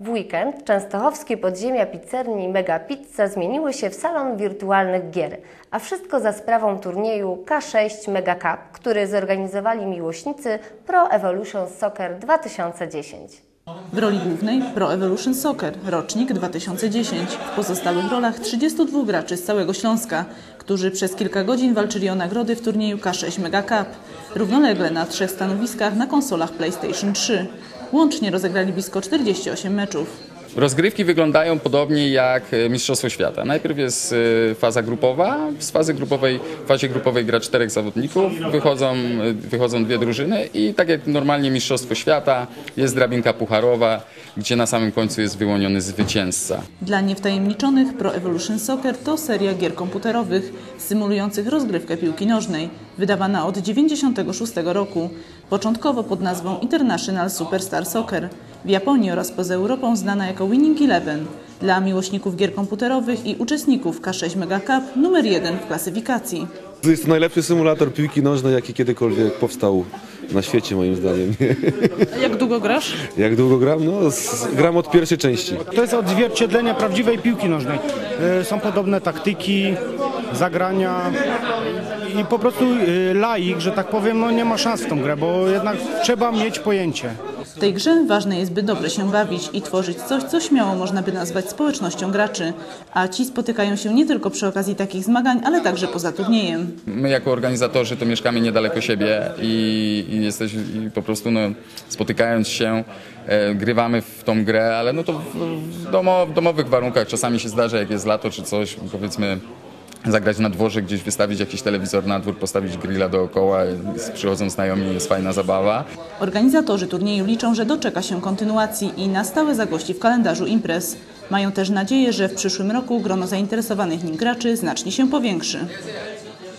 W weekend częstochowskie podziemia pizzerni Mega Pizza zmieniły się w salon wirtualnych gier, a wszystko za sprawą turnieju K6 Mega Cup, który zorganizowali miłośnicy Pro Evolution Soccer 2010. W roli głównej Pro Evolution Soccer, rocznik 2010. W pozostałych rolach 32 graczy z całego Śląska, którzy przez kilka godzin walczyli o nagrody w turnieju K6 Mega Cup. Równolegle na trzech stanowiskach na konsolach PlayStation 3. Łącznie rozegrali blisko 48 meczów. Rozgrywki wyglądają podobnie jak e, Mistrzostwo Świata. Najpierw jest e, faza grupowa. Z fazy grupowej, w fazie grupowej gra czterech zawodników, wychodzą, e, wychodzą dwie drużyny i tak jak normalnie Mistrzostwo Świata, jest drabinka pucharowa, gdzie na samym końcu jest wyłoniony zwycięzca. Dla niewtajemniczonych Pro Evolution Soccer to seria gier komputerowych symulujących rozgrywkę piłki nożnej, wydawana od 1996 roku, początkowo pod nazwą International Superstar Soccer. W Japonii oraz poza Europą znana jako Winning Eleven. Dla miłośników gier komputerowych i uczestników K6 Mega Cup numer jeden w klasyfikacji. Jest to najlepszy symulator piłki nożnej, jaki kiedykolwiek powstał na świecie, moim zdaniem. Jak długo grasz? Jak długo gram? No, z, gram od pierwszej części. To jest odzwierciedlenie prawdziwej piłki nożnej. E, Są podobne taktyki, zagrania i po prostu e, laik, że tak powiem, no nie ma szans w tą grę, bo jednak trzeba mieć pojęcie. W tej grze ważne jest, by dobrze się bawić i tworzyć coś, co śmiało można by nazwać społecznością graczy. A ci spotykają się nie tylko przy okazji takich zmagań, ale także poza turniejem. My jako organizatorzy to mieszkamy niedaleko siebie i, i jesteśmy i po prostu no, spotykając się e, grywamy w tą grę, ale no to w, w, domo, w domowych warunkach czasami się zdarza, jak jest lato czy coś, powiedzmy zagrać na dworze, gdzieś wystawić jakiś telewizor na dwór, postawić grilla dookoła, przychodzą znajomi, jest fajna zabawa. Organizatorzy turnieju liczą, że doczeka się kontynuacji i na stałe zagości w kalendarzu imprez. Mają też nadzieję, że w przyszłym roku grono zainteresowanych nim graczy znacznie się powiększy.